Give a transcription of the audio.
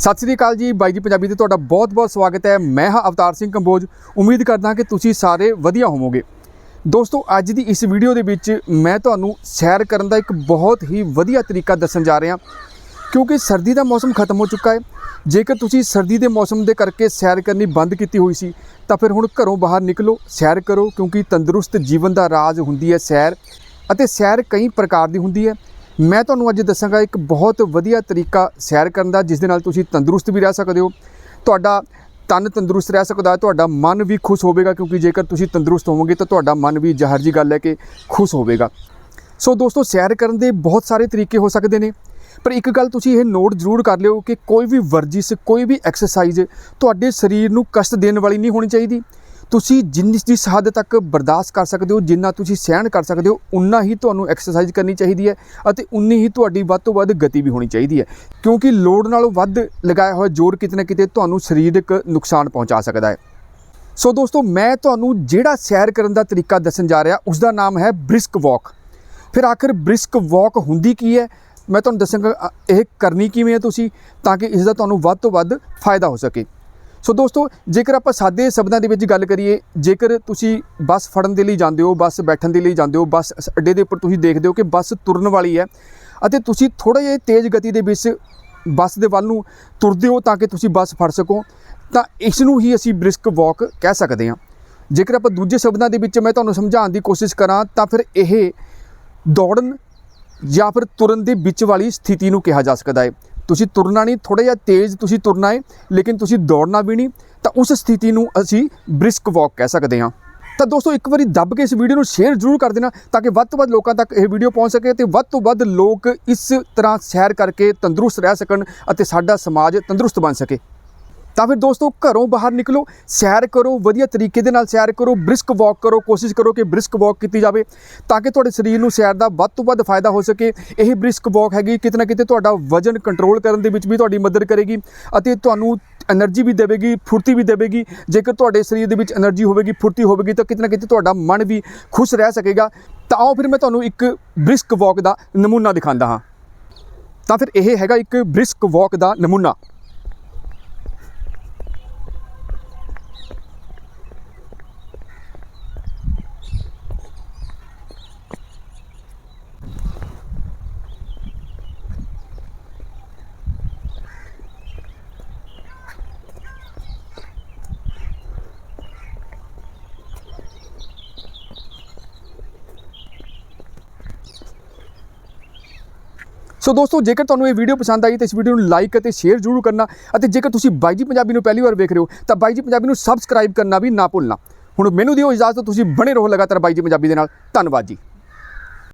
ਸਤਿ ਸ੍ਰੀ ਅਕਾਲ ਜੀ, ਬਾਈ ਜੀ ਪੰਜਾਬੀ ਤੇ ਤੁਹਾਡਾ ਬਹੁਤ-ਬਹੁਤ ਸਵਾਗਤ ਹੈ। ਮੈਂ ਹਾਂ ਅਵਤਾਰ ਸਿੰਘ ਕੰਬੋਜ। ਉਮੀਦ ਕਰਦਾ ਕਿ ਤੁਸੀਂ ਸਾਰੇ ਵਧੀਆ ਹੋਵੋਗੇ। ਦੋਸਤੋ, ਅੱਜ ਦੀ ਇਸ ਵੀਡੀਓ ਦੇ ਵਿੱਚ ਮੈਂ ਤੁਹਾਨੂੰ ਸੈਰ ਕਰਨ ਦਾ ਇੱਕ ਬਹੁਤ ਹੀ ਵਧੀਆ ਤਰੀਕਾ ਦੱਸਣ ਜਾ ਰਿਹਾ। ਕਿਉਂਕਿ ਸਰਦੀ ਦਾ ਮੌਸਮ ਖਤਮ ਹੋ ਚੁੱਕਾ ਹੈ। ਜੇਕਰ ਤੁਸੀਂ ਸਰਦੀ ਦੇ ਮੌਸਮ ਦੇ ਕਰਕੇ ਸੈਰ ਕਰਨੀ ਬੰਦ ਕੀਤੀ ਹੋਈ ਸੀ, ਤਾਂ ਫਿਰ ਹੁਣ ਘਰੋਂ ਬਾਹਰ ਨਿਕਲੋ, ਸੈਰ ਕਰੋ, ਕਿਉਂਕਿ ਤੰਦਰੁਸਤ ਜੀਵਨ ਦਾ ਰਾਜ ਹੁੰਦੀ ਹੈ ਸੈਰ। ਅਤੇ ਸੈਰ ਕਈ ਪ੍ਰਕਾਰ ਦੀ ਹੁੰਦੀ ਹੈ। ਮੈਂ ਤੁਹਾਨੂੰ ਅੱਜ ਦੱਸਾਂਗਾ ਇੱਕ ਬਹੁਤ ਵਧੀਆ ਤਰੀਕਾ ਸੈਰ ਕਰਨ ਦਾ, ਜਿਸ ਦੇ ਨਾਲ ਤੁਸੀਂ ਤੰਦਰੁਸਤ ਵੀ ਰਹਿ ਸਕਦੇ ਹੋ। ਤੁਹਾਡਾ ਤਨ ਤੰਦਰੁਸਤ ਰਹਿ ਸਕਦਾ, ਤੁਹਾਡਾ ਮਨ ਵੀ ਖੁਸ਼ ਹੋਵੇਗਾ, ਕਿਉਂਕਿ ਜੇਕਰ ਤੁਸੀਂ ਤੰਦਰੁਸਤ ਹੋਵੋਗੇ ਤਾਂ ਤੁਹਾਡਾ ਮਨ ਵੀ ਜ਼ਾਹਰ ਜੀ ਗੱਲ ਹੈ ਕਿ ਖੁਸ਼ ਹੋਵੇਗਾ। ਸੋ ਦੋਸਤੋ, ਸੈਰ ਕਰਨ ਦੇ ਬਹੁਤ ਸਾਰੇ ਤਰੀਕੇ ਹੋ ਸਕਦੇ ਨੇ, ਪਰ ਇੱਕ ਗੱਲ ਤੁਸੀਂ ਇਹ ਨੋਟ ਜ਼ਰੂਰ ਕਰ ਲਿਓ ਕਿ ਕੋਈ ਵੀ ਵਰਜਿਸ਼, ਕੋਈ ਵੀ ਐਕਸਰਸਾਈਜ਼ ਤੁਹਾਡੇ ਸਰੀਰ ਨੂੰ ਕਸ਼ਟ ਦੇਣ ਵਾਲੀ ਨਹੀਂ ਹੋਣੀ ਚਾਹੀਦੀ। ਤੁਸੀਂ ਜਿੰਨੀ ਦੀ ਹੱਦ ਤੱਕ ਬਰਦਾਸ਼ਤ ਕਰ ਸਕਦੇ ਹੋ, ਜਿੰਨਾ ਤੁਸੀਂ ਸਹਿਣ ਕਰ ਸਕਦੇ ਹੋ ਉਨਾ ਹੀ ਤੁਹਾਨੂੰ ਐਕਸਰਸਾਈਜ਼ ਕਰਨੀ ਚਾਹੀਦੀ ਹੈ ਅਤੇ ਉਨੀ ਹੀ ਤੁਹਾਡੀ ਵੱਧ ਤੋਂ ਵੱਧ ਗਤੀ ਵੀ ਹੋਣੀ ਚਾਹੀਦੀ ਹੈ। ਕਿਉਂਕਿ ਲੋਡ ਨਾਲੋਂ ਵੱਧ ਲਗਾਇਆ ਹੋਇਆ ਜ਼ੋਰ ਕਿਤੇ ਨਾ ਕਿਤੇ ਤੁਹਾਨੂੰ ਸਰੀਰਕ ਨੁਕਸਾਨ ਪਹੁੰਚਾ ਸਕਦਾ ਹੈ। ਸੋ ਦੋਸਤੋ, ਮੈਂ ਤੁਹਾਨੂੰ ਜਿਹੜਾ ਸੈਰ ਕਰਨ ਦਾ ਤਰੀਕਾ ਦੱਸਣ ਜਾ ਰਿਹਾ ਉਸ ਦਾ ਨਾਮ ਹੈ ਬ੍ਰਿਸਕ ਵਾਕ। ਫਿਰ ਆਖਰ ਬ੍ਰਿਸਕ ਵਾਕ ਹੁੰਦੀ ਕੀ ਹੈ? ਮੈਂ ਤੁਹਾਨੂੰ ਦੱਸਾਂਗਾ ਇਹ ਕਰਨੀ ਕਿਵੇਂ ਹੈ ਤੁਸੀਂ, ਤਾਂ ਕਿ ਇਸ ਦਾ ਤੁਹਾਨੂੰ ਵੱਧ ਤੋਂ ਵੱਧ ਫਾਇਦਾ ਹੋ ਸਕੇ। ਸੋ ਦੋਸਤੋ, ਜੇਕਰ ਆਪਾਂ ਸਾਦੇ ਸ਼ਬਦਾਂ ਦੇ ਵਿੱਚ ਗੱਲ ਕਰੀਏ, ਜੇਕਰ ਤੁਸੀਂ ਬੱਸ ਫੜਨ ਦੇ ਲਈ ਜਾਂਦੇ ਹੋ, ਬੱਸ ਬੈਠਣ ਦੇ ਲਈ ਜਾਂਦੇ ਹੋ, ਬੱਸ ਅੱਡੇ ਦੇ ਉੱਪਰ ਤੁਸੀਂ ਦੇਖਦੇ ਹੋ ਕਿ ਬੱਸ ਤੁਰਨ ਵਾਲੀ ਹੈ ਅਤੇ ਤੁਸੀਂ ਥੋੜਾ ਜਿਹਾ ਤੇਜ਼ ਗਤੀ ਦੇ ਵਿੱਚ ਬੱਸ ਦੇ ਵੱਲ ਨੂੰ ਤੁਰਦੇ ਹੋ ਤਾਂ ਕਿ ਤੁਸੀਂ ਬੱਸ ਫੜ ਸਕੋ, ਤਾਂ ਇਸ ਨੂੰ ਹੀ ਅਸੀਂ ਬ੍ਰਿਸਕ ਵਾਕ ਕਹਿ ਸਕਦੇ ਹਾਂ। ਜੇਕਰ ਆਪਾਂ ਦੂਜੇ ਸ਼ਬਦਾਂ ਦੇ ਵਿੱਚ ਮੈਂ ਤੁਹਾਨੂੰ ਸਮਝਾਉਣ ਦੀ ਕੋਸ਼ਿਸ਼ ਕਰਾਂ, ਤਾਂ ਫਿਰ ਇਹ ਦੌੜਨ ਜਾਂ ਫਿਰ ਤੁਰਨ ਦੇ ਵਿੱਚ ਵਾਲੀ ਸਥਿਤੀ ਨੂੰ ਕਿਹਾ ਜਾ ਸਕਦਾ ਹੈ। ਤੁਸੀਂ ਤੁਰਨਾ ਨਹੀਂ ਥੋੜਾ ਜਿਹਾ ਤੇਜ਼ ਤੁਸੀਂ ਤੁਰਨਾ ਹੈ ਲੇਕਿਨ ਤੁਸੀਂ ਦੌੜਨਾ ਵੀ ਨਹੀਂ, ਤਾਂ ਉਸ ਸਥਿਤੀ ਨੂੰ ਅਸੀਂ ਬ੍ਰਿਸਕ ਵਾਕ ਕਹਿ ਸਕਦੇ ਹਾਂ। ਤਾਂ ਦੋਸਤੋ, ਇੱਕ ਵਾਰੀ ਦੱਬ ਕੇ ਇਸ ਵੀਡੀਓ ਨੂੰ ਸ਼ੇਅਰ ਜ਼ਰੂਰ ਕਰ ਦੇਣਾ, ਤਾਂ ਕਿ ਵੱਧ ਤੋਂ ਵੱਧ ਲੋਕਾਂ ਤੱਕ ਇਹ ਵੀਡੀਓ ਪਹੁੰਚ ਸਕੇ ਤੇ ਵੱਧ ਤੋਂ ਵੱਧ ਲੋਕ ਇਸ ਤਰ੍ਹਾਂ ਸੈਰ ਕਰਕੇ ਤੰਦਰੁਸਤ ਰਹਿ ਸਕਣ ਅਤੇ ਸਾਡਾ ਸਮਾਜ ਤੰਦਰੁਸਤ ਬਣ ਸਕੇ। ਤਾਂ ਫਿਰ ਦੋਸਤੋ ਘਰੋਂ ਬਾਹਰ ਨਿਕਲੋ, ਸੈਰ ਕਰੋ, ਵਧੀਆ ਤਰੀਕੇ ਦੇ ਨਾਲ ਸੈਰ ਕਰੋ ਬ੍ਰਿਸਕ ਵਾਕ ਕਰੋ, ਕੋਸ਼ਿਸ਼ ਕਰੋ ਕਿ ਬ੍ਰਿਸਕ ਵਾਕ ਕੀਤੀ ਜਾਵੇ ਤਾਂ ਕਿ ਤੁਹਾਡੇ ਸਰੀਰ ਨੂੰ ਸੈਰ ਦਾ ਵੱਧ ਤੋਂ ਵੱਧ ਫਾਇਦਾ ਹੋ ਸਕੇ। ਇਹ ਬ੍ਰਿਸਕ ਵਾਕ ਹੈਗੀ ਕਿਤਨਾ ਕਿਤੇ ਤੁਹਾਡਾ ਵਜਨ ਕੰਟਰੋਲ ਕਰਨ ਦੇ ਵਿੱਚ ਵੀ ਤੁਹਾਡੀ ਮਦਦ ਕਰੇਗੀ ਅਤੇ ਤੁਹਾਨੂੰ એનર્ਜੀ ਵੀ ਦੇਵੇਗੀ, ਫੁਰਤੀ ਵੀ ਦੇਵੇਗੀ। ਜੇਕਰ ਤੁਹਾਡੇ ਸਰੀਰ ਦੇ ਵਿੱਚ એનર્ਜੀ ਹੋਵੇਗੀ, ਫੁਰਤੀ ਹੋਵੇਗੀ ਤਾਂ ਕਿਤਨਾ ਕਿਤੇ ਤੁਹਾਡਾ ਮਨ ਵੀ ਖੁਸ਼ ਰਹਿ ਸਕੇਗਾ। ਤਾਂ ਆਓ ਫਿਰ ਮੈਂ ਤੁਹਾਨੂੰ ਇੱਕ ਬ੍ਰਿਸਕ ਵਾਕ ਦਾ ਨਮੂਨਾ ਦਿਖਾਉਂਦਾ ਹਾਂ। ਤਾਂ ਫਿਰ ਇਹ ਹੈਗਾ ਇੱਕ ਬ੍ਰਿਸਕ ਵਾਕ ਦਾ ਨਮੂਨਾ। ਸੋ ਦੋਸਤੋ, ਜੇਕਰ ਤੁਹਾਨੂੰ ਇਹ ਵੀਡੀਓ ਪਸੰਦ ਆਈ, ਤਾਂ ਇਸ ਵੀਡੀਓ ਨੂੰ ਲਾਈਕ ਅਤੇ ਸ਼ੇਅਰ ਜ਼ਰੂਰ ਕਰਨਾ ਅਤੇ ਜੇਕਰ ਤੁਸੀਂ ਬਾਈ ਜੀ ਪੰਜਾਬੀ ਨੂੰ ਪਹਿਲੀ ਵਾਰ ਵੇਖ ਰਹੇ ਹੋ, ਤਾਂ ਬਾਈ ਜੀ ਪੰਜਾਬੀ ਨੂੰ ਸਬਸਕ੍ਰਾਈਬ ਕਰਨਾ ਵੀ ਨਾ ਭੁੱਲਣਾ। ਹੁਣ ਮੈਨੂੰ ਦਿਓ ਇਜਾਜ਼ਤ, ਤੁਸੀਂ ਬਣੇ ਰਹੋ ਲਗਾਤਾਰ ਬਾਈ ਜੀ ਪੰਜਾਬੀ ਦੇ ਨਾਲ। ਧੰਨਵਾਦ ਜੀ।